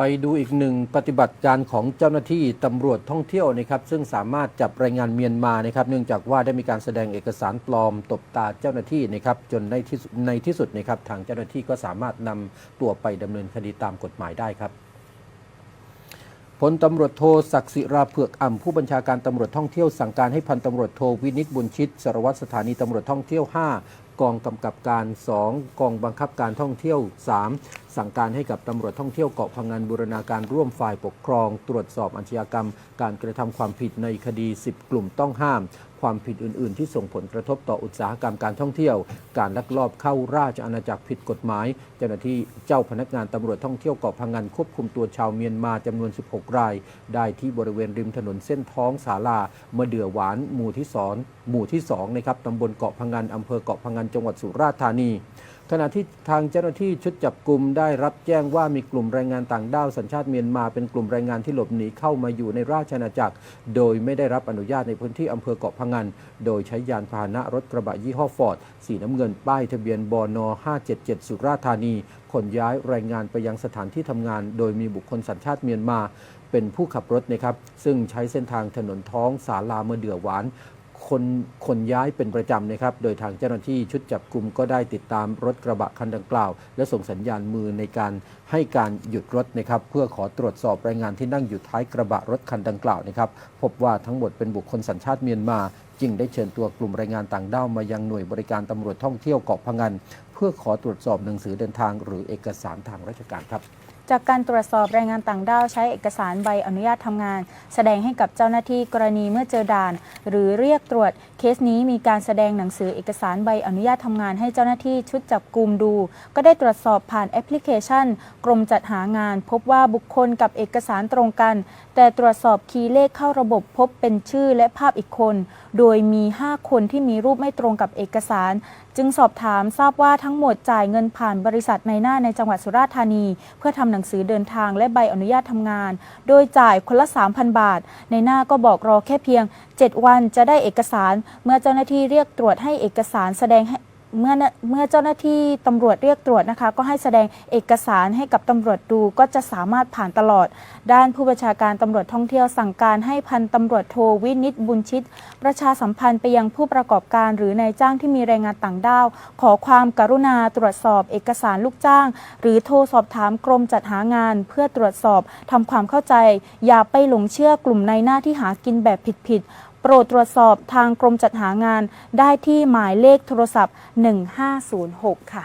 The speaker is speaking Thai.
ไปดูอีกหนึ่งปฏิบัติการของเจ้าหน้าที่ตำรวจท่องเที่ยวนะครับ ซึ่งสามารถจับแรงงานเมียนมานะครับ เนื่องจากว่าได้มีการแสดงเอกสารปลอมตบตาเจ้าหน้าที่นะครับ จนในที่สุดในที่สุดนะครับ ทางเจ้าหน้าที่ก็สามารถนำตัวไปดำเนินคดีตามกฎหมายได้ครับพลตำรวจโทศักดิ์ศิราเผือกอ่ำผู้บัญชาการตำรวจท่องเที่ยวสั่งการให้พันตำรวจโทวินิตบุญชิตสารวัตรสถานีตำรวจท่องเที่ยว 5 กองกำกับการ 2 กองบังคับการท่องเที่ยว 3 สั่งการให้กับตำรวจท่องเที่ยวเกาะพังงานบูรณาการร่วมฝ่ายปกครอง ตรวจสอบอาชญากรรม การกระทำความผิดในคดี 10 กลุ่มต้องห้าม ความผิดอื่น ๆ ที่ส่งผลกระทบต่ออุตสาหกรรมการท่องเที่ยว การลักลอบเข้าราชอาณาจักรผิดกฎหมาย เจ้าหน้าที่เจ้าพนักงานตำรวจท่องเที่ยวเกาะพังงานควบคุมตัวชาวเมียนมาจำนวน 16 ราย ได้ที่บริเวณริมถนนเส้นท้องสาลาเมื่อเดือหวานหมู่ที่สองหมู่ที่2นะครับตำบลเกาะพังงานอำเภอเกาะพังงานจังหวัดสุราษฎร์ธานี ขณะที่ทางเจ้าหน้าที่ชุดจับกลุ่มได้รับแจ้งว่ามีกลุ่มแรงงานต่างด้าวสัญชาติเมียนมาเป็นกลุ่มแรงงานที่หลบหนีเข้ามาอยู่ในราชอาณาจักร โดยไม่ได้รับอนุญาตในพื้นที่อำเภอเกาะพังงานโดยใช้ยานพาหนะรถกระบะยี่ห้อฟอร์ดสีน้ำเงินป้ายทะเบียนบน577 สุราษฎร์ธานีขนย้ายแรงงานไปยังสถานที่ทำงาน โดยมีบุคคลสัญชาติเมียนมาเป็นผู้ขับรถนะครับ ซึ่งใช้เส้นทางถนนท้องสาลาเมื่อเดือหวาน คนคนย้ายเป็นประจำนะครับ โดยทางเจ้าหน้าที่ชุดจับกลุ่มก็ได้ติดตามรถกระบะคันดังกล่าว และส่งสัญญาณมือในการให้การหยุดรถนะครับ เพื่อขอตรวจสอบแรงงานที่นั่งอยู่ท้ายกระบะรถคันดังกล่าวนะครับ พบว่าทั้งหมดเป็นบุคคลสัญชาติเมียนมา จึงได้เชิญตัวกลุ่มแรงงานต่างด้าวมายังหน่วยบริการตำรวจท่องเที่ยวเกาะพังงานเพื่อขอตรวจสอบหนังสือเดินทาง หรือเอกสารทางราชการครับ จากการตรวจสอบแรงงานต่างด้าวใช้เอกสารใบอนุญาตทำงาน แสดงให้กับเจ้าหน้าที่กรณีเมื่อเจอด่าน หรือเรียกตรวจเคสนี้มีการแสดงหนังสือเอกสารใบอนุญาตทำงาน ให้เจ้าหน้าที่ชุดจับกลุ่มดู ก็ได้ตรวจสอบผ่านแอปพลิเคชัน กรมจัดหางาน พบว่าบุคคลกับเอกสารตรงกัน แต่ตรวจสอบคีย์เลขเข้าระบบพบเป็นชื่อและภาพอีกคน โดยมี 5 คนที่มีรูปไม่ตรงกับเอกสาร จึงสอบถามทราบว่าทั้งหมดจ่ายเงินผ่านบริษัทในหน้าในจังหวัดสุราษฎร์ธานี เพื่อทำหนังสือเดินทางและใบอนุญาตทำงาน โดยจ่ายคนละ 3,000 บาท ในหน้าก็บอกรอแค่เพียง 7 วันจะได้เอกสาร เมื่อเจ้าหน้าที่เรียกตรวจให้เอกสารแสดง เมื่อเมื่อเจ้าหน้าที่ตำรวจเรียกตรวจนะคะ ก็ให้แสดงเอกสารให้กับตำรวจดูก็จะสามารถผ่านตลอด ด้านผู้บัญชาการตำรวจท่องเที่ยวสั่งการให้พันตำรวจโทวินิตบุญชิต ประชาสัมพันธ์ไปยังผู้ประกอบการ หรือนายจ้างที่มีแรงงานต่างด้าว ขอความกรุณาตรวจสอบเอกสารลูกจ้าง หรือโทรสอบถามกรมจัดหางาน เพื่อตรวจสอบทำความเข้าใจ อย่าไปหลงเชื่อกลุ่มในหน้าที่หากินแบบผิดๆ โปรดตรวจสอบทางกรมจัดหางานได้ที่หมายเลขโทรศัพท์ 1506 ค่ะ